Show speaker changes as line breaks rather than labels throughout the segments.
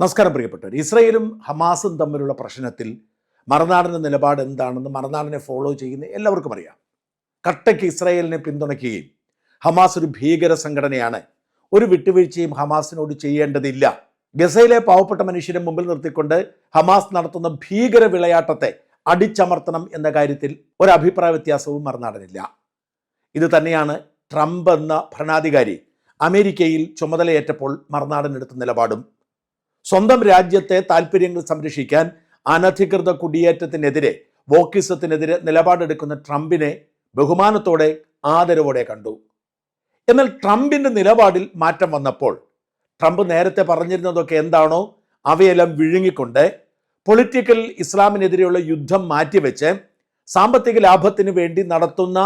നമസ്കാരം പ്രിയപ്പെട്ടവർ ഇസ്രയേലും ഹമാസും തമ്മിലുള്ള പ്രശ്നത്തിൽ മറുനാടിന്റെ നിലപാട് എന്താണെന്ന് മറുനാടിനെ ഫോളോ ചെയ്യുന്ന എല്ലാവർക്കും അറിയാം. കട്ടയ്ക്ക് ഇസ്രയേലിനെ പിന്തുണയ്ക്കുകയും ഹമാസ് ഒരു ഭീകര സംഘടനയാണ്. ഒരു വിട്ടുവീഴ്ചയും ഹമാസിനോട് ചെയ്യേണ്ടതില്ല. ഗസയിലെ പാവപ്പെട്ട മനുഷ്യരെ മുമ്പിൽ നിർത്തിക്കൊണ്ട് ഹമാസ് നടത്തുന്ന ഭീകര വിളയാട്ടത്തെ അടിച്ചമർത്തണം എന്ന കാര്യത്തിൽ ഒരു അഭിപ്രായ വ്യത്യാസവും മറുനാടനില്ല. ഇത് തന്നെയാണ് ട്രംപ് എന്ന ഭരണാധികാരി അമേരിക്കയിൽ ചുമതലയേറ്റപ്പോൾ മറുനാടനെടുത്ത നിലപാടും. സ്വന്തം രാജ്യത്തെ താല്പര്യങ്ങൾ സംരക്ഷിക്കാൻ അനധികൃത കുടിയേറ്റത്തിനെതിരെ വോക്കിസത്തിനെതിരെ നിലപാടെടുക്കുന്ന ട്രംപിനെ ബഹുമാനത്തോടെ ആദരവോടെ കണ്ടു. എന്നാൽ ട്രംപിന്റെ നിലപാടിൽ മാറ്റം വന്നപ്പോൾ ട്രംപ് നേരത്തെ പറഞ്ഞിരുന്നതൊക്കെ എന്താണോ അവയെല്ലാം വിഴുങ്ങിക്കൊണ്ട് പൊളിറ്റിക്കൽ ഇസ്ലാമിനെതിരെയുള്ള യുദ്ധം മാറ്റിവെച്ച് സാമ്പത്തിക ലാഭത്തിന് വേണ്ടി നടത്തുന്ന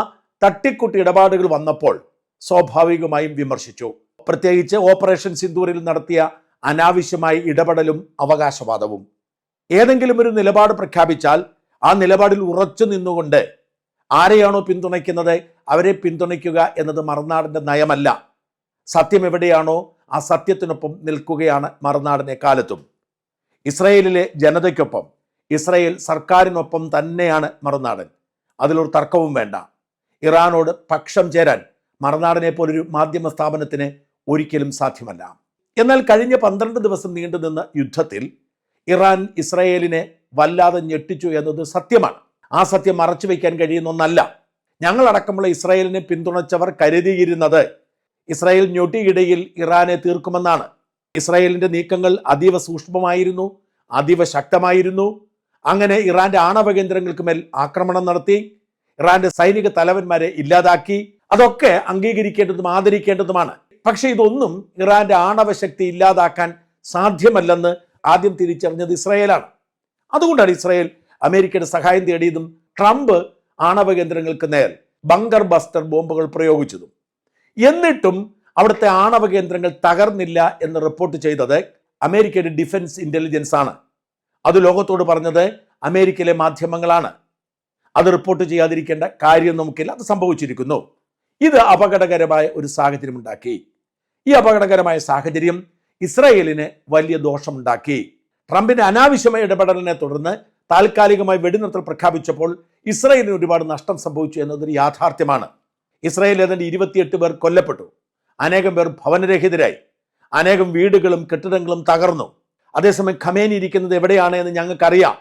തട്ടിക്കുട്ടി ഇടപാടുകൾ വന്നപ്പോൾ സ്വാഭാവികമായും വിമർശിച്ചു. പ്രത്യേകിച്ച് ഓപ്പറേഷൻ സിന്ദൂരിൽ നടത്തിയ അനാവശ്യമായ ഇടപെടലും അവകാശവാദവും. ഏതെങ്കിലും ഒരു നിലപാട് പ്രഖ്യാപിച്ചാൽ ആ നിലപാടിൽ ഉറച്ചു നിന്നുകൊണ്ട് ആരെയാണോ പിന്തുണയ്ക്കുന്നത് അവരെ പിന്തുണയ്ക്കുക എന്നത് മറുനാടിന്റെ നയമല്ല. സത്യം എവിടെയാണോ ആ സത്യത്തിനൊപ്പം നിൽക്കുകയാണ് മറുനാടിനെ കാലത്തും. ഇസ്രയേലിലെ ജനതയ്ക്കൊപ്പം ഇസ്രയേൽ സർക്കാരിനൊപ്പം തന്നെയാണ് മറുനാടൻ. അതിലൊരു തർക്കവും വേണ്ട. ഇറാനോട് പക്ഷം ചേരാൻ മറുനാടിനെ പോലൊരു മാധ്യമ സ്ഥാപനത്തിന് ഒരിക്കലും സാധ്യമല്ല. എന്നാൽ കഴിഞ്ഞ പന്ത്രണ്ട് ദിവസം നീണ്ടുനിന്ന യുദ്ധത്തിൽ ഇറാൻ ഇസ്രായേലിനെ വല്ലാതെ ഞെട്ടിച്ചു എന്നത് സത്യമാണ്. ആ സത്യം മറച്ചു വയ്ക്കാൻ കഴിയുന്ന ഒന്നല്ല. ഞങ്ങളടക്കമുള്ള ഇസ്രായേലിനെ പിന്തുണച്ചവർ കരുതിയിരുന്നത് ഇസ്രായേൽ ഞൊട്ടിയിടയിൽ ഇറാനെ തീർക്കുമെന്നാണ്. ഇസ്രായേലിന്റെ നീക്കങ്ങൾ അതീവ സൂക്ഷ്മമായിരുന്നു അതീവ ശക്തമായിരുന്നു. അങ്ങനെ ഇറാന്റെ ആണവ കേന്ദ്രങ്ങൾക്ക് മേൽ ആക്രമണം നടത്തി ഇറാന്റെ സൈനിക തലവന്മാരെ ഇല്ലാതാക്കി. അതൊക്കെ അംഗീകരിക്കേണ്ടതും ആദരിക്കേണ്ടതുമാണ്. പക്ഷേ ഇതൊന്നും ഇറാന്റെ ആണവശക്തി ഇല്ലാതാക്കാൻ സാധ്യമല്ലെന്ന് ആദ്യം തിരിച്ചറിഞ്ഞത് ഇസ്രായേലാണ്. അതുകൊണ്ടാണ് ഇസ്രായേൽ അമേരിക്കയുടെ സഹായം തേടിയതും ട്രംപ് ആണവ കേന്ദ്രങ്ങൾക്ക് നേർ ബങ്കർ ബസ്റ്റർ ബോംബുകൾ പ്രയോഗിച്ചതും. എന്നിട്ടും അവിടുത്തെ ആണവ കേന്ദ്രങ്ങൾ തകർന്നില്ല എന്ന് റിപ്പോർട്ട് ചെയ്തത് അമേരിക്കയുടെ ഡിഫൻസ് ഇന്റലിജൻസ് ആണ് അത് ലോകത്തോട് പറഞ്ഞത് അമേരിക്കയിലെ മാധ്യമങ്ങളാണ്. അത് റിപ്പോർട്ട് ചെയ്യാതിരിക്കേണ്ട കാര്യം നമുക്കില്ല. അത് സംഭവിച്ചിരിക്കുന്നു. ഇത് അപകടകരമായ ഒരു സാഹചര്യം ഉണ്ടാക്കി ഈ അപകടകരമായ സാഹചര്യം ഇസ്രായേലിന് വലിയ ദോഷമുണ്ടാക്കി. ട്രംപിന്റെ അനാവശ്യമായ ഇടപെടലിനെ തുടർന്ന് താൽക്കാലികമായി വെടിനിർത്തൽ പ്രഖ്യാപിച്ചപ്പോൾ ഇസ്രായേലിന് ഒരുപാട് നഷ്ടം സംഭവിച്ചു എന്നതൊരു യാഥാർത്ഥ്യമാണ്. ഇസ്രായേലിൽ ഏതാണ്ട് ഇരുപത്തിയെട്ട് പേർ കൊല്ലപ്പെട്ടു. അനേകം പേർ ഭവനരഹിതരായി. അനേകം വീടുകളും കെട്ടിടങ്ങളും തകർന്നു. അതേസമയം ഖമേനി ഇരിക്കുന്നത് എവിടെയാണ് എന്ന് ഞങ്ങൾക്കറിയാം.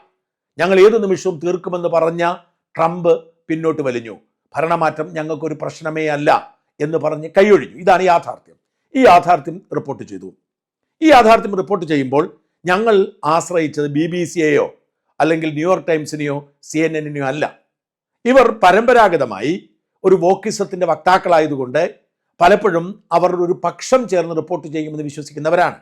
ഞങ്ങൾ ഏതു നിമിഷവും തീർക്കുമെന്ന് പറഞ്ഞ ട്രംപ് പിന്നോട്ട് വലിഞ്ഞു. ഭരണമാറ്റം ഞങ്ങൾക്കൊരു പ്രശ്നമേ അല്ല എന്ന് പറഞ്ഞ് കൈയൊഴിഞ്ഞു. ഇതാണ് യാഥാർത്ഥ്യം. ഈ യാഥാർത്ഥ്യം റിപ്പോർട്ട് ചെയ്തു. ഈ യാഥാർത്ഥ്യം റിപ്പോർട്ട് ചെയ്യുമ്പോൾ ഞങ്ങൾ ആശ്രയിച്ചത് ബി ബി സിയെയോ അല്ലെങ്കിൽ ന്യൂയോർക്ക് ടൈംസിനെയോ സി എൻ എന്നിനെയോ അല്ല. ഇവർ പരമ്പരാഗതമായി ഒരു വോക്കിസത്തിന്റെ വക്താക്കളായതുകൊണ്ട് പലപ്പോഴും അവർ ഒരു പക്ഷം ചേർന്ന് റിപ്പോർട്ട് ചെയ്യുമെന്ന് വിശ്വസിക്കുന്നവരാണ്.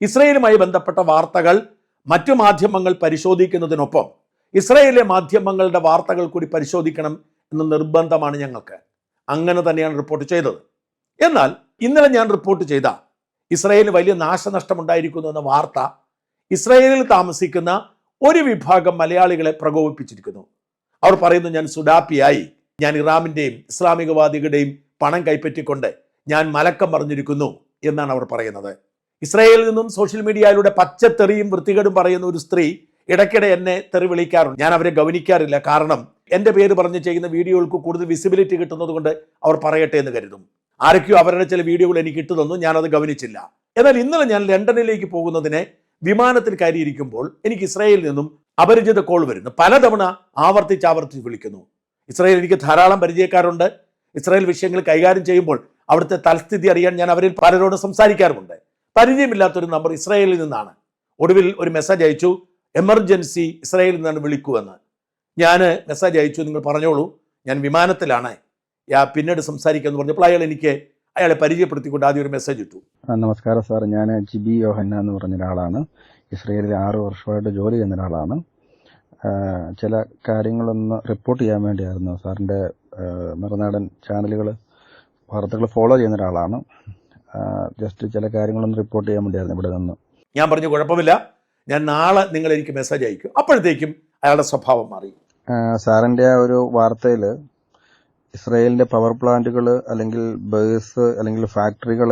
ഇസ്രയേലുമായി ബന്ധപ്പെട്ട വാർത്തകൾ മറ്റു മാധ്യമങ്ങൾ പരിശോധിക്കുന്നതിനൊപ്പം ഇസ്രയേലിലെ മാധ്യമങ്ങളുടെ വാർത്തകൾ കൂടി പരിശോധിക്കണം എന്ന നിർബന്ധമാണ് ഞങ്ങൾക്ക്. അങ്ങനെ തന്നെയാണ് റിപ്പോർട്ട് ചെയ്തത്. എന്നാൽ ഇന്നലെ ഞാൻ റിപ്പോർട്ട് ചെയ്ത ഇസ്രയേലിന് വലിയ നാശനഷ്ടമുണ്ടായിരിക്കുന്നു എന്ന വാർത്ത ഇസ്രയേലിൽ താമസിക്കുന്ന ഒരു വിഭാഗം മലയാളികളെ പ്രകോപിപ്പിച്ചിരിക്കുന്നു. അവർ പറയുന്നു ഞാൻ സുഡാപ്പിയായി. ഞാൻ ഇറാമിന്റെയും ഇസ്ലാമികവാദികളുടെയും പണം കൈപ്പറ്റിക്കൊണ്ട് ഞാൻ മലക്കം പറഞ്ഞിരിക്കുന്നു എന്നാണ് അവർ പറയുന്നത്. ഇസ്രയേലിൽ നിന്നും സോഷ്യൽ മീഡിയയിലൂടെ പച്ചത്തെറിയും വൃത്തികേടും പറയുന്ന ഒരു സ്ത്രീ ഇടയ്ക്കിടെ എന്നെ തെറി വിളിക്കാറുണ്ട്. ഞാൻ അവരെ ഗവനിക്കാറില്ല കാരണം എന്റെ പേര് പറഞ്ഞ് ചെയ്യുന്ന വീഡിയോകൾക്ക് കൂടുതൽ വിസിബിലിറ്റി കിട്ടുന്നത് കൊണ്ട് അവർ പറയട്ടെ എന്ന് കരുതും. ആരൊക്കെയോ അവരുടെ ചില വീഡിയോകൾ എനിക്ക് ഇട്ടു തന്നു ഞാനത് ഗവനിച്ചില്ല. എന്നാൽ ഇന്നലെ ഞാൻ ലണ്ടനിലേക്ക് പോകുന്നതിനെ വിമാനത്തിൽ കയറിയിരിക്കുമ്പോൾ എനിക്ക് ഇസ്രായേലിൽ നിന്നും അപരിചിത കോൾ വരുന്നു. പലതവണ ആവർത്തിച്ച് ആവർത്തിച്ച് വിളിക്കുന്നു. ഇസ്രായേൽ എനിക്ക് ധാരാളം പരിചയക്കാരുണ്ട്. ഇസ്രായേൽ വിഷയങ്ങൾ കൈകാര്യം ചെയ്യുമ്പോൾ അവിടുത്തെ തൽസ്ഥിതി അറിയാൻ ഞാൻ അവരിൽ പലരോട് സംസാരിക്കാറുമുണ്ട്. പരിചയമില്ലാത്തൊരു നമ്പർ ഇസ്രായേലിൽ നിന്നാണ്. ഒടുവിൽ ഒരു മെസ്സേജ് അയച്ചു എമർജൻസി ഇസ്രായേലിൽ നിന്നാണ് വിളിക്കുമെന്ന് ഞാൻ മെസ്സേജ് അയച്ചു നിങ്ങൾ പറഞ്ഞോളൂ ഞാൻ വിമാനത്തിലാണ്. പിന്നീട് സംസാരിക്കാമെന്ന് പറഞ്ഞപ്പോൾ അയാൾ എനിക്ക് അയാളെ പരിചയപ്പെടുത്തിക്കൊണ്ട് ആദ്യം ഒരു മെസ്സേജ് ഇട്ടു.
നമസ്കാരം സാർ. ഞാൻ ജിബി യോഹന്ന എന്ന് പറഞ്ഞ ഒരാളാണ്. ഇസ്രയേലിൽ ആറ് വർഷമായിട്ട് ജോലി ചെയ്യുന്ന ഒരാളാണ്. ചില കാര്യങ്ങളൊന്ന് റിപ്പോർട്ട് ചെയ്യാൻ വേണ്ടിയായിരുന്നു. സാറിന്റെ മറുനാടൻ ചാനലുകൾ വാർത്തകൾ ഫോളോ ചെയ്യുന്ന ഒരാളാണ്. ജസ്റ്റ് ചില കാര്യങ്ങളൊന്ന് റിപ്പോർട്ട് ചെയ്യാൻ വേണ്ടിയായിരുന്നു ഇവിടെ നിന്ന്.
ഞാൻ പറഞ്ഞു കുഴപ്പമില്ല. ഞാൻ നാളെ നിങ്ങൾ എനിക്ക് മെസ്സേജ് അയക്കും. അപ്പോഴത്തേക്കും അയാളുടെ സ്വഭാവം മാറി.
സാറിന്റെ ആ ഒരു വാർത്തയിൽ ഇസ്രയേലിന്റെ പവർ പ്ലാന്റുകൾ അല്ലെങ്കിൽ ബേസ് അല്ലെങ്കിൽ ഫാക്ടറികൾ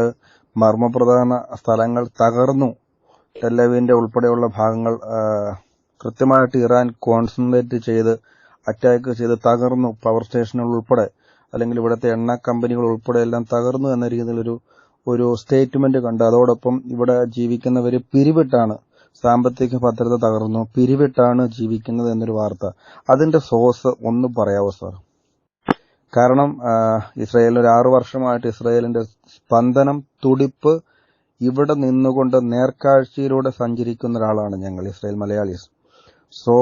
മർമ്മപ്രധാന സ്ഥലങ്ങൾ തകർന്നു. ടെല്ലവിന്റെ ഉൾപ്പെടെയുള്ള ഭാഗങ്ങൾ കൃത്യമായിട്ട് ഇറാൻ കോൺസെൻട്രേറ്റ് ചെയ്ത് അറ്റാക്ക് ചെയ്ത് തകർന്നു പവർ സ്റ്റേഷനുകൾ ഉൾപ്പെടെ. അല്ലെങ്കിൽ ഇവിടുത്തെ എണ്ണ കമ്പനികൾ ഉൾപ്പെടെ എല്ലാം തകർന്നു എന്ന രീതിയിലൊരു ഒരു സ്റ്റേറ്റ്മെന്റ് കണ്ട്. അതോടൊപ്പം ഇവിടെ ജീവിക്കുന്നവർ പിരിവിട്ടാണ്. സാമ്പത്തിക ഭദ്രത തകർന്നു പിരിവിട്ടാണ് ജീവിക്കുന്നത് എന്നൊരു വാർത്ത. അതിന്റെ സോഴ്സ് ഒന്ന് പറയാവോ സാർ കാരണം ഇസ്രായേലിൽ ഒരു ആറു വർഷമായിട്ട് ഇസ്രായേലിന്റെ സ്പന്ദനം തുടിപ്പ് ഇവിടെ നിന്നുകൊണ്ട് നേർക്കാഴ്ചയിലൂടെ സഞ്ചരിക്കുന്ന ഒരാളാണ് ഞങ്ങൾ ഇസ്രായേൽ മലയാളീസ്. സോ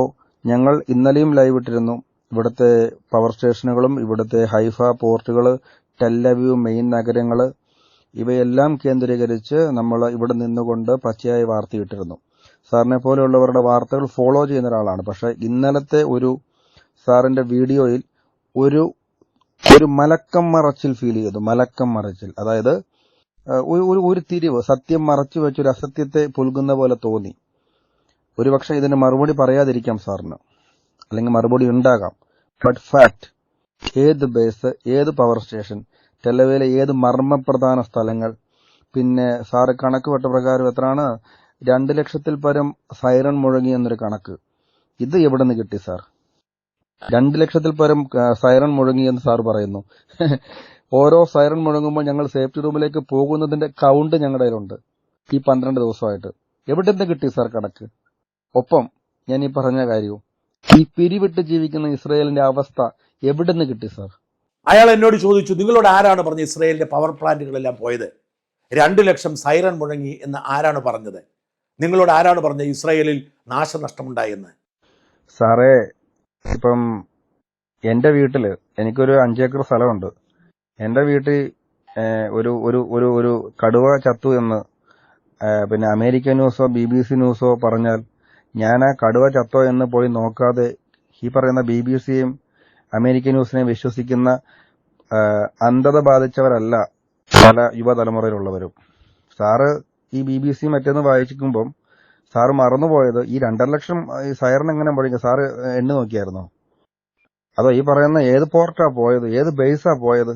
ഞങ്ങൾ ഇന്നലെയും ലൈവ് ഇട്ടിരുന്നു. ഇവിടുത്തെ പവർ സ്റ്റേഷനുകളും ഇവിടുത്തെ ഹൈഫ പോർട്ടുകൾ ടെല്ലവ്യൂ മെയിൻ നഗരങ്ങൾ ഇവയെല്ലാം കേന്ദ്രീകരിച്ച് നമ്മൾ ഇവിടെ നിന്നുകൊണ്ട് പച്ചയായി വാർത്തയിട്ടിരുന്നു. സാറിനെ പോലെയുള്ളവരുടെ വാർത്തകൾ ഫോളോ ചെയ്യുന്ന ഒരാളാണ്. പക്ഷേ ഇന്നലത്തെ ഒരു സാറിന്റെ വീഡിയോയിൽ ഒരു ഒരു മലക്കം മറച്ചിൽ ഫീൽ ചെയ്തു മലക്കം മറച്ചിൽ. അതായത് ഒരു ഒരു- തിരിവ് സത്യം മറച്ചു വെച്ച് ഒരു അസത്യത്തെ പുൽകുന്ന പോലെ തോന്നി. ഒരുപക്ഷെ ഇതിന് മറുപടി പറയാതിരിക്കാം സാറിന്. അല്ലെങ്കിൽ മറുപടി ഉണ്ടാകാം. ബട്ട് ഫാക്ട് ഏത് ബേസ് ഏത് പവർ സ്റ്റേഷൻ ടെലവയിലെ ഏത് മർമ്മപ്രധാന സ്ഥലങ്ങൾ പിന്നെ സാറ് കണക്ക് വെട്ട പ്രകാരം എത്രയാണ്? രണ്ട് ലക്ഷത്തിൽ പരം സൈറൺ മുഴങ്ങി എന്നൊരു കണക്ക്. ഇത് എവിടെ നിന്ന് കിട്ടി സാർ? രണ്ട് ലക്ഷത്തിൽ പരം സൈറൺ മുഴങ്ങി എന്ന് സാർ പറയുന്നു. ഓരോ സൈറൺ മുഴങ്ങുമ്പോൾ ഞങ്ങൾ സേഫ്റ്റി റൂമിലേക്ക് പോകുന്നതിന്റെ കൗണ്ട് ഞങ്ങളുടെ കയ്യിലുണ്ട്. ഈ പന്ത്രണ്ട് ദിവസമായിട്ട്. എവിടെ നിന്ന് കിട്ടി സാർ കണക്ക്? ഒപ്പം ഞാൻ ഈ പറഞ്ഞ കാര്യവും. ഈ പിരിവിട്ട് ജീവിക്കുന്ന ഇസ്രയേലിന്റെ അവസ്ഥ എവിടെ നിന്ന് കിട്ടി സാർ?
അയാൾ എന്നോട് ചോദിച്ചു നിങ്ങളോട് ആരാണ് പറഞ്ഞത് ഇസ്രയേലിന്റെ പവർ പ്ലാന്റുകളെല്ലാം പോയത്? രണ്ട് ലക്ഷം സൈറൺ മുഴങ്ങി എന്ന് ആരാണ് പറഞ്ഞത്? നിങ്ങളോട് ആരാണ് പറഞ്ഞത് ഇസ്രയേലിൽ നാശനഷ്ടമുണ്ടായെന്ന്?
സാറേ ഇപ്പം എന്റെ വീട്ടിൽ എനിക്കൊരു അഞ്ചേക്കർ സ്ഥലമുണ്ട്. എന്റെ വീട്ടിൽ ഒരു ഒരു ഒരു ഒരു കടുവ ചത്തു എന്ന് പിന്നെ അമേരിക്കൻ ന്യൂസോ ബി ബി സി ന്യൂസോ പറഞ്ഞാൽ ഞാൻ ആ കടുവ ചത്തോ എന്ന് പോയി നോക്കാതെ ഈ പറയുന്ന ബി ബി സിയും അമേരിക്കൻ ന്യൂസിനെയും വിശ്വസിക്കുന്ന അന്ധത ബാധിച്ചവരല്ല പല യുവതലമുറയിലുള്ളവരും. സാറ് ഈ ബി ബി സി മറ്റേന്ന് വായിക്കുമ്പം സാറ് മറന്നുപോയത്. ഈ രണ്ടര ലക്ഷം ഈ എങ്ങനെ മുഴങ്ങി സാറ് എണ്ണി നോക്കിയായിരുന്നോ? അതോ ഈ പറയുന്ന ഏത് പോർട്ടാ പോയത്? ഏത് ബേസാ പോയത്?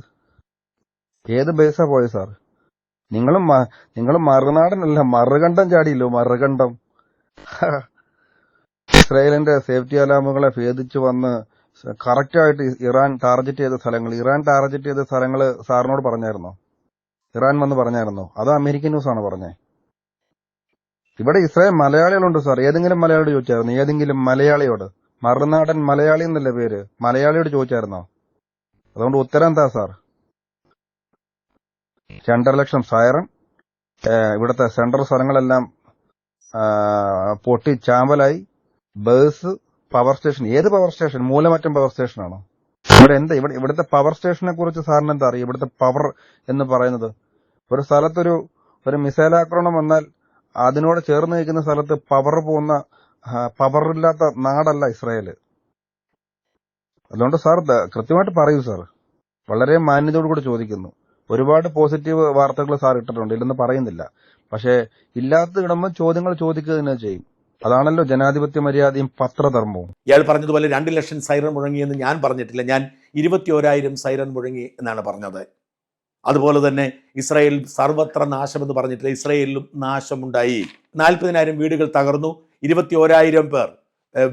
ഏത് ബേസാ പോയത് സാർ നിങ്ങളും നിങ്ങളും മറുനാടനല്ല മറുകണ്ഠം ചാടിയില്ലോ മറുകണ്ഠം? ഇസ്രായേലിന്റെ സേഫ്റ്റി അലാമുകളെ ഭേദിച്ചു വന്ന് കറക്റ്റായിട്ട് ഇറാൻ ടാർഗറ്റ് ചെയ്ത സ്ഥലങ്ങൾ ഇറാൻ ടാർഗറ്റ് ചെയ്ത സ്ഥലങ്ങൾ സാറിനോട് പറഞ്ഞായിരുന്നോ? ഇറാൻ വന്ന് പറഞ്ഞായിരുന്നോ? അത് അമേരിക്കൻ ന്യൂസ് ആണ് പറഞ്ഞേ? ഇവിടെ ഇസ്രായേൽ മലയാളികളുണ്ട് സാർ. ഏതെങ്കിലും മലയാളിയോട് ചോദിച്ചായിരുന്നു. ഏതെങ്കിലും മലയാളിയോട്. മറുനാടൻ മലയാളി എന്നല്ലേ പേര്? മലയാളിയോട് ചോദിച്ചായിരുന്നോ? അതുകൊണ്ട് ഉത്തരം എന്താ സാർ? രണ്ടര ലക്ഷം സൈറൺ ഇവിടുത്തെ സെൻട്രൽ സ്ഥലങ്ങളെല്ലാം പൊട്ടി ചാമ്പലായി. Bus power station. ഏത് പവർ സ്റ്റേഷൻ? മൂലമറ്റം പവർ സ്റ്റേഷനാണോ? ഇവിടെ എന്താ? ഇവിടെ ഇവിടുത്തെ പവർ സ്റ്റേഷനെ കുറിച്ച് സാറിന് എന്താ അറിയാം? ഇവിടുത്തെ പവർ എന്ന് പറയുന്നത്. ഒരു സ്ഥലത്തൊരു ഒരു മിസൈൽ ആക്രമണം വന്നാൽ അതിനോട് ചേർന്ന് നിൽക്കുന്ന സ്ഥലത്ത് പവർ പോകുന്ന പവർ ഇല്ലാത്ത നാടല്ല ഇസ്രായേൽ അതുകൊണ്ട് സാർ കൃത്യമായിട്ട് പറയൂ സാർ. വളരെ മാന്യതയോട് കൂടി ചോദിക്കുന്നു. ഒരുപാട് പോസിറ്റീവ് വാർത്തകൾ സാർ ഇട്ടിട്ടുണ്ട്. ഇല്ലെന്ന് പറയുന്നില്ല. പക്ഷേ ഇല്ലാത്ത ഇടുമ്പോൾ ചോദ്യങ്ങൾ ചോദിക്കുക തന്നെ ചെയ്യും. അതാണല്ലോ ജനാധിപത്യ മര്യാദയും പത്രധർമ്മവും.
ഇയാൾ പറഞ്ഞതുപോലെ രണ്ട് ലക്ഷം സൈറൺ മുഴങ്ങിയെന്ന് ഞാൻ പറഞ്ഞിട്ടില്ല. ഞാൻ ഇരുപത്തിയോരായിരം സൈറൺ മുഴങ്ങി എന്നാണ് പറഞ്ഞത്. അതുപോലെ തന്നെ ഇസ്രായേൽ സർവത്ര നാശമെന്ന് പറഞ്ഞിട്ടില്ല? ഇസ്രായേലിലും നാശമുണ്ടായി. നാൽപ്പതിനായിരം വീടുകൾ തകർന്നു. ഇരുപത്തി ഇരുപത്തിയോരായിരം പേർ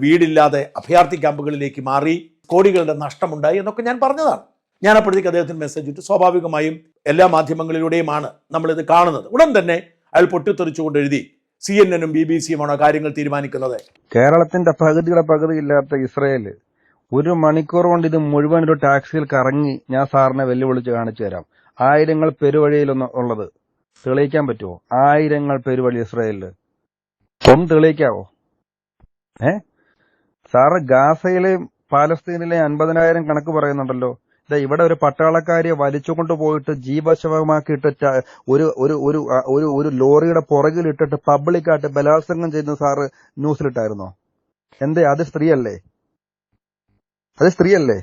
വീടില്ലാതെ അഭയാർത്ഥി ക്യാമ്പുകളിലേക്ക് മാറി. കോടികളുടെ നഷ്ടമുണ്ടായി എന്നൊക്കെ ഞാൻ പറഞ്ഞതാണ്. ഞാൻ അപ്പോഴത്തേക്ക് അദ്ദേഹത്തിന് മെസ്സേജ് ഇട്ടു. സ്വാഭാവികമായും എല്ലാ മാധ്യമങ്ങളിലൂടെയുമാണ് നമ്മളിത് കാണുന്നത്. ഉടൻ തന്നെ അയാൾ പൊട്ടിത്തെറിച്ചുകൊണ്ട് എഴുതി. സി എൻ എനും ബി ബി സിയുമാണോ കാര്യങ്ങൾ തീരുമാനിക്കുന്നത്?
കേരളത്തിന്റെ പകുതിയുടെ പകുതി ഇല്ലാത്ത ഇസ്രയേൽ ഒരു മണിക്കൂർ കൊണ്ട് ഇത് മുഴുവൻ ഒരു ടാക്സിയിൽ കറങ്ങി ഞാൻ സാറിനെ വെല്ലുവിളിച്ച് കാണിച്ചു തരാം. ആയിരങ്ങൾ പെരുവഴിയിലൊന്ന് ഉള്ളത്. തെളിയിക്കാൻ പറ്റുമോ ആയിരങ്ങൾ പെരുവഴി ഇസ്രയേലിൽ. ഒന്ന് തെളിയിക്കാവോ? ഏ? സാറ് ഗാസയിലെയും പാലസ്തീനിലെയും അൻപതിനായിരം കണക്ക് പറയുന്നുണ്ടല്ലോ. ഇതാ ഇവിടെ ഒരു പട്ടാളക്കാരിയെ വലിച്ചുകൊണ്ട് പോയിട്ട് ജീവശവമാക്കിയിട്ട് ഒരു ഒരു ഒരു ഒരു ഒരു ലോറിയുടെ പുറകിലിട്ടിട്ട് പബ്ലിക്കായിട്ട് ബലാത്സംഗം ചെയ്യുന്ന സാറ് ന്യൂസിലിട്ടായിരുന്നോ? എന്തേ അത് സ്ത്രീയല്ലേ? അത് സ്ത്രീയല്ലേ?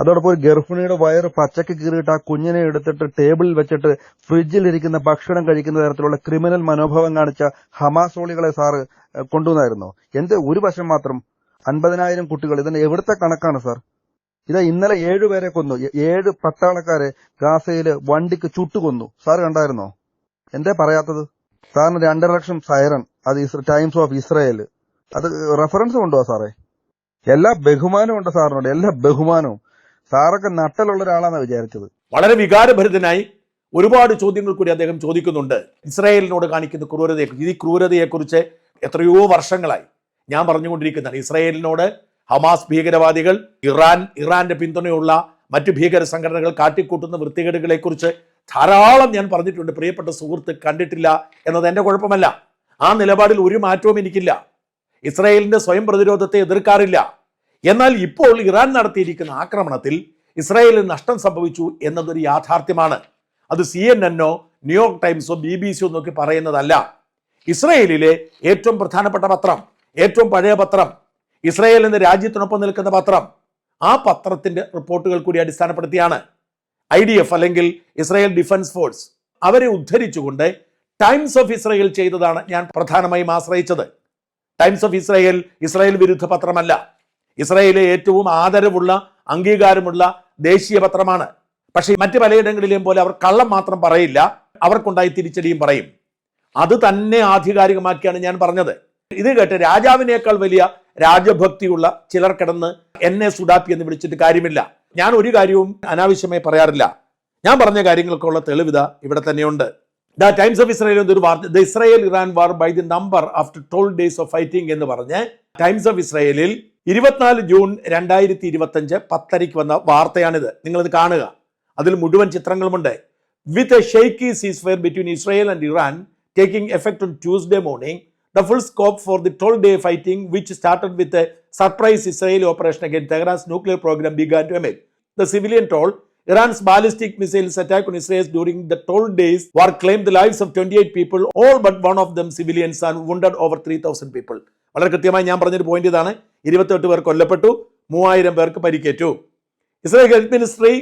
അതോടൊപ്പം ഒരു ഗർഭിണിയുടെ വയറ് പച്ചക്ക് കീറിയിട്ട് ആ കുഞ്ഞിനെ എടുത്തിട്ട് ടേബിളിൽ വെച്ചിട്ട് ഫ്രിഡ്ജിലിരിക്കുന്ന ഭക്ഷണം കഴിക്കുന്ന തരത്തിലുള്ള ക്രിമിനൽ മനോഭാവം കാണിച്ച ഹമാസോളികളെ സാറ് കൊണ്ടുവന്നായിരുന്നു. എന്ത്? ഒരു വശം മാത്രം. അൻപതിനായിരം കുട്ടികൾ. ഇതിന് എവിടുത്തെ കണക്കാണ് സാർ? ഇത് ഇന്നലെ ഏഴുപേരെ കൊന്നു. ഏഴ് പട്ടാളക്കാരെ ഗാസയിൽ വണ്ടിക്ക് ചുട്ടുകൊന്നു. സാർ കണ്ടായിരുന്നോ? എന്തേ പറയാത്തത്? സാറിന് രണ്ടര ലക്ഷം സൈറൺ. അത് ടൈംസ് ഓഫ് ഇസ്രായേൽ അത് റെഫറൻസും ഉണ്ടോ സാറേ. എല്ലാ ബഹുമാനവും ഉണ്ട് സാറിനോട്. എല്ലാ ബഹുമാനവും. സാറൊക്കെ നട്ടലുള്ള ഒരാളാണെന്ന് വിചാരിച്ചത്.
വളരെ വികാരഭരിതനായി ഒരുപാട് ചോദ്യങ്ങൾ കൂടി അദ്ദേഹം ചോദിക്കുന്നുണ്ട്. ഇസ്രായേലിനോട് കാണിക്കുന്ന ക്രൂരതയെ ഈ ക്രൂരതയെക്കുറിച്ച് എത്രയോ വർഷങ്ങളായി ഞാൻ പറഞ്ഞുകൊണ്ടിരിക്കുന്നതാണ്. ഇസ്രായേലിനോട് ഹമാസ് ഭീകരവാദികൾ ഇറാൻ ഇറാന്റെ പിന്തുണയുള്ള മറ്റു ഭീകര സംഘടനകൾ കാട്ടിക്കൂട്ടുന്ന വൃത്തികേടുകളെക്കുറിച്ച് ധാരാളം ഞാൻ പറഞ്ഞിട്ടുണ്ട്. പ്രിയപ്പെട്ട സുഹൃത്ത് കണ്ടിട്ടില്ല എന്നത് എന്റെ കുഴപ്പമല്ല. ആ നിലപാടിൽ ഒരു മാറ്റവും എനിക്കില്ല. ഇസ്രായേലിന്റെ സ്വയം പ്രതിരോധത്തെ എതിർക്കാറില്ല. എന്നാൽ ഇപ്പോൾ ഇറാൻ നടത്തിയിരിക്കുന്ന ആക്രമണത്തിൽ ഇസ്രായേലിന് നഷ്ടം സംഭവിച്ചു എന്നതൊരു യാഥാർത്ഥ്യമാണ്. അത് സി എൻ എന്നോ ന്യൂയോർക്ക് ടൈംസോ ബി ബി സിയോ നോക്കി പറയുന്നതല്ല. ഇസ്രായേലിലെ ഏറ്റവും പ്രധാനപ്പെട്ട പത്രം ഏറ്റവും പഴയ പത്രം ഇസ്രായേൽ എന്ന രാജ്യത്തിനൊപ്പം നിൽക്കുന്ന പത്രം ആ പത്രത്തിന്റെ റിപ്പോർട്ടുകൾ കൂടി അടിസ്ഥാനപ്പെടുത്തിയാണ്. ഐ ഡി എഫ് അല്ലെങ്കിൽ ഇസ്രായേൽ ഡിഫൻസ് ഫോഴ്സ് അവരെ ഉദ്ധരിച്ചുകൊണ്ട് ടൈംസ് ഓഫ് ഇസ്രായേൽ ചെയ്തതാണ് ഞാൻ പ്രധാനമായും ആശ്രയിച്ചത്. ടൈംസ് ഓഫ് ഇസ്രായേൽ ഇസ്രായേൽ വിരുദ്ധ പത്രമല്ല. ഇസ്രായേലിലെ ഏറ്റവും ആദരവുള്ള അംഗീകാരമുള്ള ദേശീയ പത്രമാണ്. പക്ഷേ മറ്റ് പലയിടങ്ങളിലെയും പോലെ അവർ കള്ളം മാത്രം പറയില്ല. അവർക്കുണ്ടായി തിരിച്ചടിയും പറയും. അത് തന്നെ ആധികാരികമാക്കിയാണ് ഞാൻ പറഞ്ഞത്. ഇത് കേട്ട് രാജാവിനേക്കാൾ വലിയ രാജഭക്തിയുള്ള ചിലർ കിടന്ന് എന്നെ സുഡാപ്പി എന്ന് വിളിച്ചിട്ട് കാര്യമില്ല. ഞാൻ ഒരു കാര്യവും അനാവശ്യമായി പറയാറില്ല. ഞാൻ പറഞ്ഞ കാര്യങ്ങൾക്കുള്ള തെളിവിത ഇവിടെ തന്നെയുണ്ട്. ദ ടൈംസ് ഓഫ് ഇസ്രായേൽ എന്നൊരു വാർത്ത the Israel Iran war by the number after twelve days of fighting എന്ന് പറഞ്ഞ് ടൈംസ് ഓഫ് ഇസ്രായേലിൽ ഇരുപത്തിനാല് ജൂൺ രണ്ടായിരത്തി ഇരുപത്തഞ്ച് പത്തരയ്ക്ക് വന്ന വാർത്തയാണിത് നിങ്ങളിത് കാണുക അതിൽ മുഴുവൻ ചിത്രങ്ങളുമുണ്ട് with a shaky ceasefire between Israel and Iran taking effect on Tuesday morning the full scope for the 12 day fighting, which started with a surprise Israeli operation against Tehran's nuclear program, began to emerge. The civilian toll Iran's ballistic missiles attack on Israel during the 12 days war claimed the lives of 28 people, all but one of them civilians, and wounded over 3,000 people. വളരെ കൃത്യമായി ഞാൻ പറഞ്ഞൊരു point ഇതാണ്. ഇരുപത്തെട്ട് പേർ കൊല്ലപ്പെട്ടു മൂവായിരം പേർക്ക് പരിക്കേറ്റു. Israel health ministry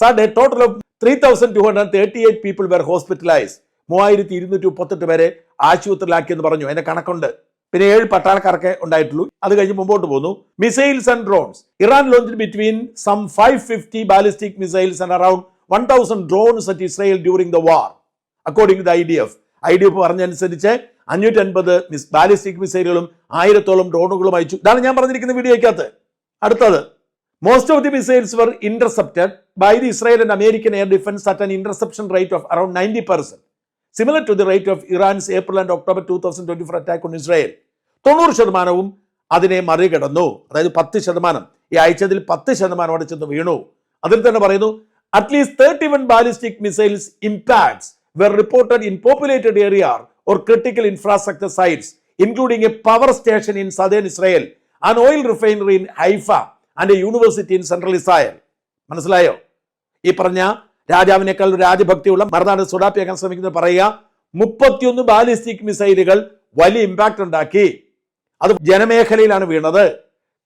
said a total of three thousand two hundred thirty eight people were hospitalise മൂവായിരത്തി ഇരുന്നൂറ്റി മുപ്പത്തെട്ട് പേരെ ആശുപത്രിയിലാക്കിയെന്ന് പറഞ്ഞു. അതിന്റെ കണക്കുണ്ട്. പിന്നെ ഏഴ് പട്ടാളക്കാർക്ക് ഉണ്ടായിട്ടുള്ളൂ. അത് കഴിഞ്ഞ് മുമ്പോട്ട് പോന്നു missiles and drones Iran launch between some five fifty ballistic missiles and around one thousand drones at Israel during the war according to I D F I D F പറഞ്ഞനുസരിച്ച് അഞ്ഞൂറ്റി അൻപത് മിസ് ബാലിസ്റ്റിക് മിസൈലുകളും ആയിരത്തോളം ഡ്രോണുകളും അയച്ചു. ഇതാണ് ഞാൻ പറഞ്ഞിരിക്കുന്ന വീഡിയോയ്ക്കകത്ത്. അടുത്തത്. Most of the missiles were intercepted by the Israel and American air defence at an interception rate of around 90 percent similar to the rate of Iran's April thousand October 2024 attack on Israel. തൊണ്ണൂറ് ശതമാനവും അതിനെ മറികടന്നു. അതായത് പത്ത് ശതമാനം. ഈ അയച്ചതിൽ പത്ത് ശതമാനം അവിടെ ചെന്ന് വീണു. അതിൽ തന്നെ പറയുന്നു at least thirty one ballistic missiles impacts were reported in populated area or critical infrastructure sites including a power station in southern Israel an oil refinery in Haifa and a university in central Israel മനസ്സിലായോ? ഈ പറഞ്ഞ രാജാവിനേക്കാൾ രാജഭക്തിയുള്ള മറുനാട് സുഡാപ്പിയാക്കാൻ ശ്രമിക്കുന്നത് പറയുക മുപ്പത്തിയൊന്ന് ballistic മിസൈലുകൾ വലിയ impact ഉണ്ടാക്കി. അത് ജനമേഖലയിലാണ് വീണത്.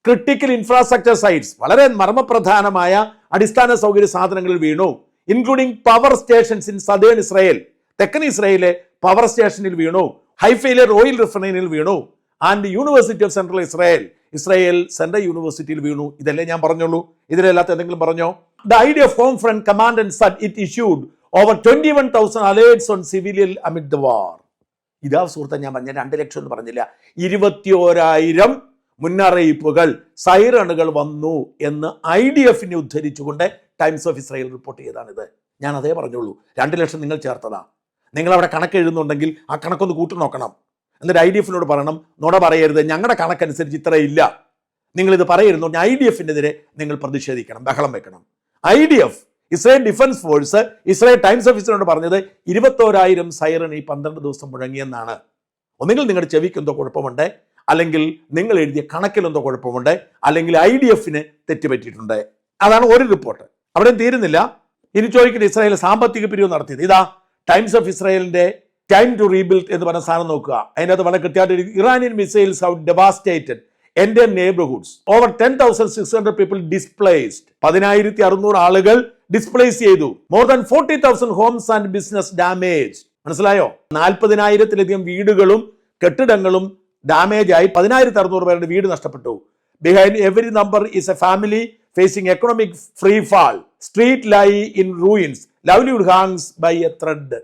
ക്രിട്ടിക്കൽ ഇൻഫ്രാസ്ട്രക്ചർ സൈറ്റ്സ് വളരെ മർമ്മപ്രധാനമായ അടിസ്ഥാന സൗകര്യ സാധനങ്ങളിൽ വീണു. Including power stations in southern Israel തെക്കൻ ഇസ്രയേലിലെ പവർ സ്റ്റേഷനിൽ വീണു. ഹൈഫയിലെ റോയൽ റിഫൈനറിയിൽ വീണു. And university of central Israel Israel central യൂണിവേഴ്സിറ്റിയിൽ വീണു. ഇതല്ലേ ഞാൻ പറഞ്ഞുള്ളൂ. ഇതിലല്ലാത്ത എന്തെങ്കിലും പറഞ്ഞോ? The idea of home front it issued over twenty one thousand alerts on civilian amid the war ഇതാ സുഹൃത്തെ ഞാൻ പറഞ്ഞ രണ്ട് ലക്ഷം എന്ന് പറഞ്ഞില്ല. ഇരുപത്തിയോരായിരം മുന്നറിയിപ്പുകൾ സൈറണുകൾ വന്നു എന്ന് ഐ ഡി എഫിനെ ഉദ്ധരിച്ചുകൊണ്ട് ടൈംസ് ഓഫ് ഇസ്രായേൽ റിപ്പോർട്ട് ചെയ്തതാണിത്. ഞാൻ അതേ പറഞ്ഞുള്ളൂ. രണ്ട് ലക്ഷം നിങ്ങൾ ചേർത്തതാ. നിങ്ങൾ അവിടെ കണക്ക് എഴുതുന്നുണ്ടെങ്കിൽ ആ കണക്കൊന്ന് കൂട്ടി നോക്കണം. എന്നിട്ട് ഐ ഡി എഫിനോട് പറയണം നുണ പറയരുത് ഞങ്ങളുടെ കണക്കനുസരിച്ച് ഇത്രയില്ല നിങ്ങളിത് പറയരുന്നു ഐ ഡി എഫിനെതിരെ നിങ്ങൾ പ്രതിഷേധിക്കണം ബഹളം വെക്കണം. I D F Israel defence force Israel Times ഓഫീസിനോട് പറഞ്ഞത് ഇരുപത്തോരായിരം സൈറൺ ഈ പന്ത്രണ്ട് ദിവസം മുഴങ്ങിയെന്നാണ്. ഒന്നുകിൽ നിങ്ങളുടെ ചെവിക്ക് എന്തോ കുഴപ്പമുണ്ട് അല്ലെങ്കിൽ നിങ്ങൾ എഴുതിയ കണക്കിൽ എന്തോ കുഴപ്പമുണ്ട് അല്ലെങ്കിൽ ഐ ഡി എഫിന് തെറ്റുപറ്റിയിട്ടുണ്ട്. അതാണ് ഒരു റിപ്പോർട്ട്. അവിടെ തീരുന്നില്ല. ഇനി ചോദിക്കുന്ന ഇസ്രായേൽ സാമ്പത്തിക പിരിവ് നടത്തിയത്. ഇതാ ടൈംസ് ഓഫ് ഇസ്രായേലിന്റെ ടൈം ടു റീബിൽഡ് എന്ന് പറഞ്ഞ സാധനം നോക്കുക. അതിനകത്ത് വളരെ കൃത്യമായിട്ട് Iranian missiles out devastated. Entire neighbourhoods over ten thousand six hundred people displaced പതിനായിരത്തി അറുന്നൂറ് ആളുകൾ ഡിസ്പ്ലേസ് ചെയ്തു. More than forty thousand homes and business damage മനസ്സിലായോ? നാൽപ്പതിനായിരത്തിലധികം വീടുകളും കെട്ടിടങ്ങളും ഡാമേജ് ആയി. പതിനായിരത്തി അറുന്നൂറ് പേരുടെ വീട് നഷ്ടപ്പെട്ടു. Behind every number is a family facing economic free fall street lie in ruins livelihood hangs by a thread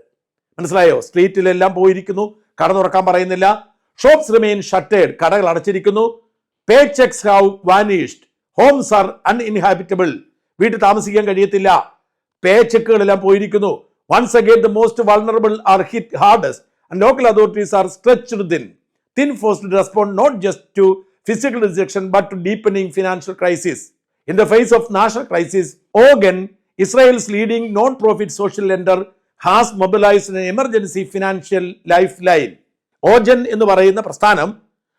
മനസ്സിലായോ സ്ട്രീറ്റിലെല്ലാം പോയിരിക്കുന്നു. കട തുറക്കാൻ പറയുന്നില്ല. ഷോപ്സ് റിമെയിൻ ഷട്ടേഡ് കടകൾ അടച്ചിരിക്കുന്നു. Paycheques have vanished homes are uninhabitable വീട്ടിൽ താമസിക്കാൻ കഴിയത്തില്ല പേ ചെക്കുകളെല്ലാം പോയിരിക്കുന്നു once again the most vulnerable are hit hardest and local authorities are stretched thin thin forced respond not just to physical rejection but to deepening financial crisis. In the face of national crisis, Ogan, Israel's leading non-profit social lender, has mobilized an emergency financial lifeline. ഓജൻ എന്ന് പറയുന്ന പ്രസ്ഥാനം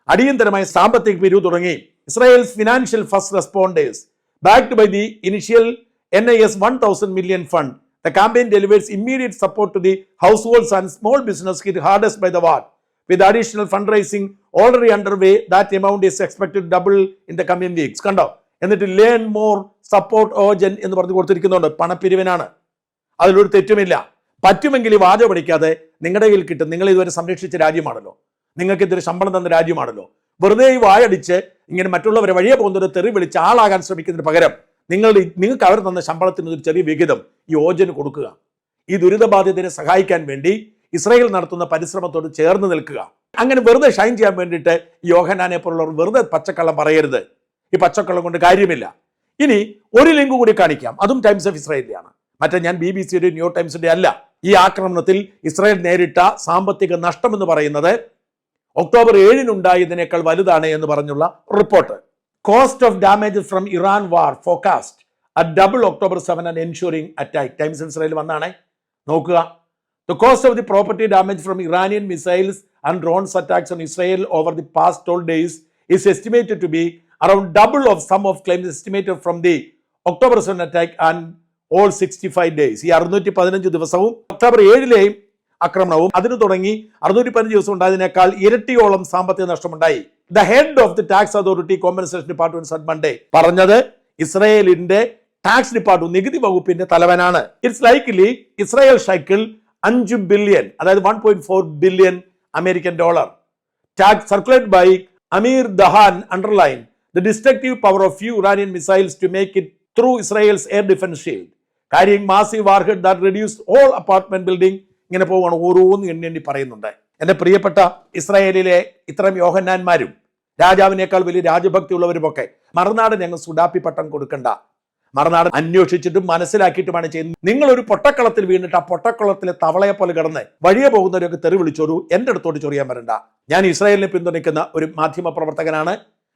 അടിയന്തരമായ സാമ്പത്തിക പിരിവ് തുടങ്ങി. Israel financial first responders backed by the initial N I S one thousand million fund the campaign delivers immediate support to the households and small business hit hardest by the war with additional fundraising already underway that amount is expected double in the coming weeks കണ്ടോ? എന്നിട്ട് learn more support Ojan എന്ന് പറഞ്ഞു കൊടുത്തിരിക്കുന്നുണ്ട്. പണപ്പിരിവിനാണ്. അതിലൊരു തെറ്റുമില്ല. പറ്റുമെങ്കിൽ ഈ പഠിക്കാതെ നിങ്ങളുടെ കയ്യിൽ കിട്ടും. നിങ്ങൾ ഇതുവരെ സംരക്ഷിച്ച രാജ്യമാണല്ലോ. നിങ്ങൾക്ക് ഇതൊരു ശമ്പളം തന്ന രാജ്യമാണല്ലോ. വെറുതെ ഈ വായടിച്ച് ഇങ്ങനെ മറ്റുള്ളവരെ വഴിയെ പോകുന്നൊരു തെറി വിളിച്ച് ആളാകാൻ ശ്രമിക്കുന്നതിന് പകരം നിങ്ങൾ നിങ്ങൾക്ക് അവർ തന്ന ശമ്പളത്തിന് ഒരു ചെറിയ വിഹിതം ഈ ഓജന് കൊടുക്കുക. ഈ ദുരിതബാധിതരെ സഹായിക്കാൻ വേണ്ടി ഇസ്രയേൽ നടത്തുന്ന പരിശ്രമത്തോട് ചേർന്ന് നിൽക്കുക. അങ്ങനെ വെറുതെ ഷൈൻ ചെയ്യാൻ വേണ്ടിയിട്ട് യോഹനാനെ പോലുള്ളവർ വെറുതെ പച്ചക്കള്ളം പറയരുത്. ഈ പച്ചക്കള്ളം കൊണ്ട് കാര്യമില്ല. ഇനി ഒരു ലിങ്ക് കൂടി കാണിക്കാം. അതും ടൈംസ് ഓഫ് ഇസ്രായേലിലാണ് മറ്റേ ഞാൻ ബി ബി സിയുടെ ന്യൂ ടൈംസിന്റെ അല്ല. ഈ ആക്രമണത്തിൽ ഇസ്രായേൽ നേരിട്ട സാമ്പത്തിക നഷ്ടം എന്ന് പറയുന്നത് ഒക്ടോബർ ഏഴിനുണ്ടായതിനേക്കാൾ വലുതാണ് എന്ന് പറഞ്ഞുള്ള report. Cost of damage from Iran war forecast at double October seven and ensuing attack Times Israel വന്നാണ്. നോക്കുക. The cost of the property damage from Iranian missiles and drones attacks on Israel over the past twelve days is estimated to be around double of sum of of claims estimated from the October 7 attack and all 65 days. ഈ അറുന്നൂറ്റി പതിനഞ്ച് ദിവസവും October ഏഴിലെയും ആക്രമണവും അതിനു തുടങ്ങി അറുന്നൂറ്റി പതിനഞ്ച് ദിവസം ഉണ്ടായതിനേക്കാൾ ഇരട്ടിയോളം സാമ്പത്തിക നഷ്ടമുണ്ടായി. The head of the tax authority compensation department said Monday പറഞ്ഞത് ഇസ്രയേലിന്റെ ടാക്സ് ഡിപ്പാർട്ട്മെന്റ് നികുതി വകുപ്പിന്റെ തലവനാണ്. ഇറ്റ്സ് ലൈക്ലി ഇസ്രായേൽ ഷൈക്കിൾ അഞ്ച് ബില്യൺ അതായത് one point four billion American dollar tax circulate by Amir Dahan underline the destructive power of few Iranian missiles to make it through Israel's air defence shield കാര്യം massive warhead that reduce all apartment building. ഇങ്ങനെ പോവുകയാണ് ഓരോന്ന് എണ്ണി എണ്ണി പറയുന്നുണ്ട്. എന്റെ പ്രിയപ്പെട്ട ഇസ്രായേലിലെ ഇത്തരം യോഹന്നാന്മാരും രാജാവിനേക്കാൾ വലിയ രാജഭക്തി ഉള്ളവരുമൊക്കെ മറുനാട് ഞങ്ങൾ സുഡാപ്പി പട്ടം കൊടുക്കണ്ട. മറുനാട് അന്വേഷിച്ചിട്ടും മനസ്സിലാക്കിയിട്ടുമാണ് ചെയ്യുന്നത്. നിങ്ങളൊരു പൊട്ടക്കളത്തിൽ വീണിട്ട് ആ പൊട്ടക്കുളത്തിലെ തവളയെ പോലെ കിടന്ന് വഴിയെ പോകുന്നവരൊക്കെ തെറി വിളിച്ചോരു എന്റെ അടുത്തോട്ട് ചൊറിയാൻ വരണ്ട. ഞാൻ ഇസ്രായേലിനെ പിന്തുണയ്ക്കുന്ന ഒരു മാധ്യമ പ്രവർത്തകനാണ്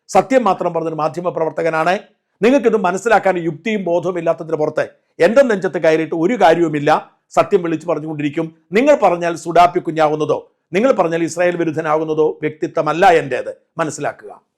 സത്യം മാത്രം പറഞ്ഞൊരു മാധ്യമ പ്രവർത്തകനാണ് നിങ്ങൾക്കിത് മനസ്സിലാക്കാൻ യുക്തിയും ബോധവും ഇല്ലാത്തതിന് പുറത്ത് എന്റെ നെഞ്ചത്ത് കയറിയിട്ട് ഒരു കാര്യവുമില്ല. സത്യം വിളിച്ചു പറഞ്ഞുകൊണ്ടിരിക്കും. നിങ്ങൾ പറഞ്ഞാൽ സുഡാപ്പി കുഞ്ഞാകുന്നതോ നിങ്ങൾ പറഞ്ഞാൽ ഇസ്രായേൽ വിരുദ്ധനാകുന്നതോ വ്യക്തിത്വമല്ല എന്റേത് മനസ്സിലാക്കുക.